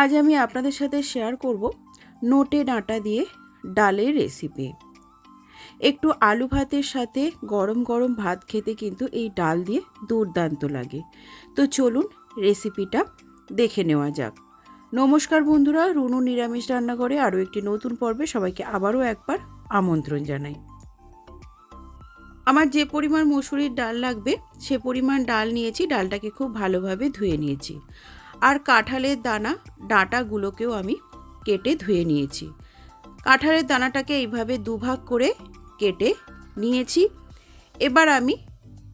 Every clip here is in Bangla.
আজ আমি আপনাদের সাথে শেয়ার করব নোটে ডাঁটা দিয়ে ডালের রেসিপি একটু আলু ভাতের সাথে গরম গরম ভাত খেতে কিন্তু এই ডাল দিয়ে দুর্দান্ত লাগে। তো চলুন রেসিপিটা দেখে নেওয়া যাক। নমস্কার বন্ধুরা, রুনু নিরামিষ রান্নাঘরে আরও একটি নতুন পর্বে সবাইকে আবারও একবার আমন্ত্রণ জানাই। আমার যে পরিমাণ মসুরির ডাল লাগবে, সে পরিমাণ ডাল নিয়েছি, ডালটাকে খুব ভালোভাবে ধুয়ে নিয়েছি। আর কাঁঠালের দানা, ডাঁটাগুলোকেও আমি কেটে ধুয়ে নিয়েছি। কাঁঠালের দানাটাকে এইভাবে দুভাগ করে কেটে নিয়েছি। এবার আমি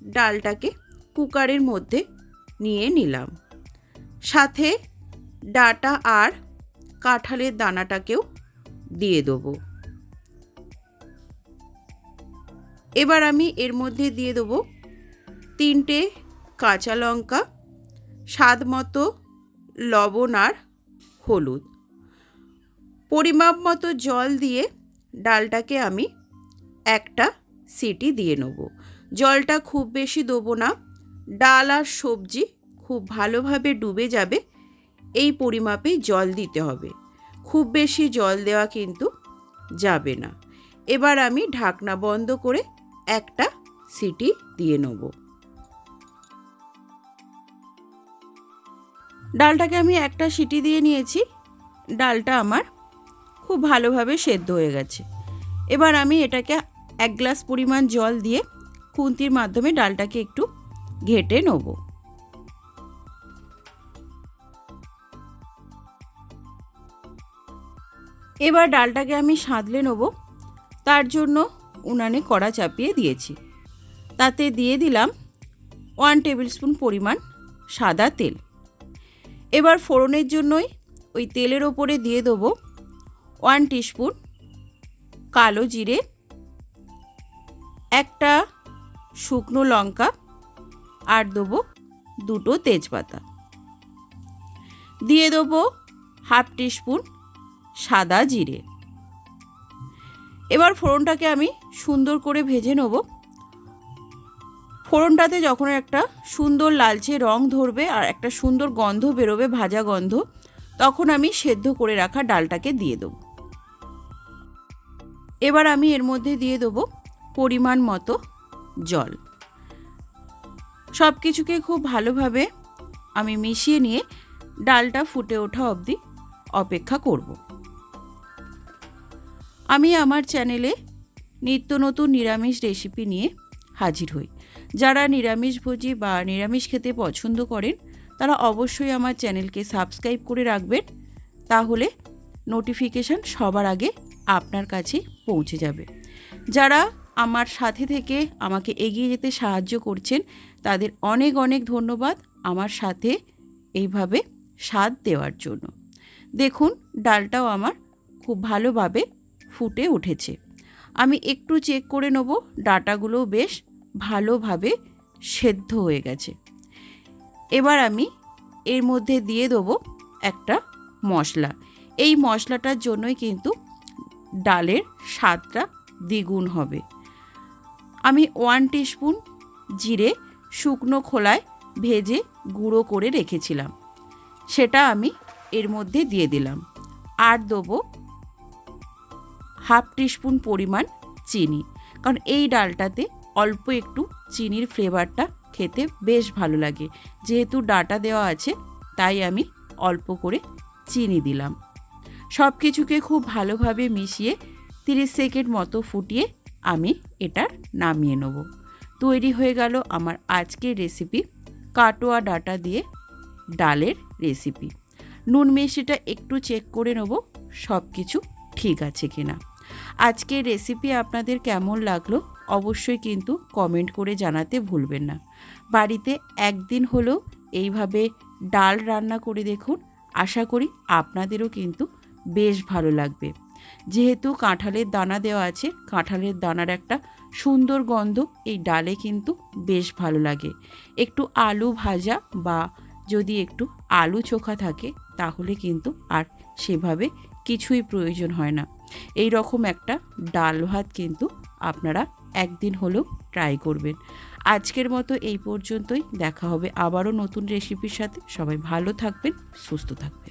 ডালটাকে কুকারের মধ্যে নিয়ে নিলাম। সাথে ডাটা আর কাঁঠালের দানাটাকেও দিয়ে দেবো। এবার আমি এর মধ্যে দিয়ে দেবো তিনটে কাঁচা লঙ্কা, স্বাদ মতো লবণ আর হলুদ। পরিমাপ মতো জল দিয়ে ডালটাকে আমি একটা সিটি দিয়ে নেব। জলটা খুব বেশি দেবো না। ডাল আর সবজি খুব ভালোভাবে ডুবে যাবে। এই পরিমাপেই জল দিতে হবে। খুব বেশি জল দেওয়া কিন্তু যাবে না। এবার আমি ঢাকনা বন্ধ করে একটা সিটি দিয়ে নেব। ডালটাকে আমি একটা সিটি দিয়ে নিয়েছি। ডালটা আমার খুব ভালোভাবে সেদ্ধ হয়ে গেছে। এবার আমি এটাকে এক গ্লাস পরিমাণ জল দিয়ে খুন্তির মাধ্যমে ডালটাকে একটু ঘেটে নেব। এবার ডালটাকে আমি সাঁতলে নেব। তার জন্য উনানে কড়া চাপিয়ে দিয়েছি। তাতে দিয়ে দিলাম ওয়ান টেবিল স্পুন পরিমাণ সাদা তেল। এবার ফোড়নের জন্যই ওই তেলের ওপরে দিয়ে দেবো ওয়ান টিস্পুন কালো জিরে, একটা শুকনো লঙ্কা আর দেবো দুটো তেজপাতা। দিয়ে দেবো হাফ টিস্পুন সাদা জিরে। এবার ফোড়নটাকে আমি সুন্দর করে ভেজে নেব। ফোড়নটাতে যখন একটা সুন্দর লালচে রং ধরবে আর একটা সুন্দর গন্ধ বেরোবে, ভাজা গন্ধ, তখন আমি সেদ্ধ করে রাখা ডালটাকে দিয়ে দেবো। এবার আমি এর মধ্যে দিয়ে দেবো পরিমাণ মতো জল। সব কিছুকে খুব ভালোভাবে আমি মিশিয়ে নিয়ে ডালটা ফুটে ওঠা অবধি অপেক্ষা করব। আমি আমার চ্যানেলে নিত্য নতুন নিরামিষ রেসিপি নিয়ে হাজির হই। যারা নিরামিষভোজী বা নিরামিষ খেতে পছন্দ করেন, তারা অবশ্যই আমার চ্যানেলকে সাবস্ক্রাইব করে রাখবেন। তাহলে নোটিফিকেশান সবার আগে আপনার কাছে পৌঁছে যাবে। যারা আমার সাথে থেকে আমাকে এগিয়ে যেতে সাহায্য করছেন, তাদের অনেক অনেক ধন্যবাদ আমার সাথে এইভাবে স্বাদ দেওয়ার জন্য। দেখুন, ডালটাও আমার খুব ভালোভাবে ফুটে উঠেছে। আমি একটু চেক করে নেব ডাটাগুলো বেশ ভালোভাবে সেদ্ধ হয়ে গেছে। এবার আমি এর মধ্যে দিয়ে দেবো একটা মশলা। এই মশলাটার জন্যই কিন্তু ডালের স্বাদটা দ্বিগুণ হবে। আমি ওয়ান টিস্পুন জিরে শুকনো খোলায় ভেজে গুঁড়ো করে রেখেছিলাম। সেটা আমি এর মধ্যে দিয়ে দিলাম। আর দেবো হাফ টিস্পুন পরিমাণ চিনি। কারণ এই ডালটাতে অল্প একটু চিনির ফ্লেভারটা খেতে বেশ ভালো লাগে। যেহেতু ডাটা দেওয়া আছে, তাই আমি অল্প করে চিনি দিলাম। সব কিছুকে খুব ভালোভাবে মিশিয়ে তিরিশ সেকেন্ড মতো ফুটিয়ে আমি এটা নামিয়ে নেব। তৈরি হয়ে গেল আমার আজকের রেসিপি কাটোয়া ডাটা দিয়ে ডালের রেসিপি নুন মিষ্টিটা একটু চেক করে নেব সব কিছু ঠিক আছে কিনা। আজকের রেসিপি আপনাদের কেমন লাগল? অবশ্যই কিন্তু কমেন্ট করে জানাতে ভুলবেন না। বাড়িতে একদিন হলেও এইভাবে ডাল রান্না করে দেখুন, আশা করি আপনাদেরও কিন্তু বেশ ভালো লাগবে। যেহেতু কাঁঠালের দানা দেওয়া আছে, কাঁঠালের দানার একটা সুন্দর গন্ধ এই ডালে কিন্তু বেশ ভালো লাগে। একটু আলু ভাজা বা যদি একটু আলু চোখা থাকে, তাহলে কিন্তু আর সেভাবে কিছুই প্রয়োজন হয় না। এই রকম একটা ডাল ভাত কিন্তু আপনারা একদিন হলেও ট্রাই করবেন। আজকের মতো এই পর্যন্তই। দেখা হবে আবারও নতুন রেসিপির সাথে। সবাই ভালো থাকবেন, সুস্থ থাকবেন।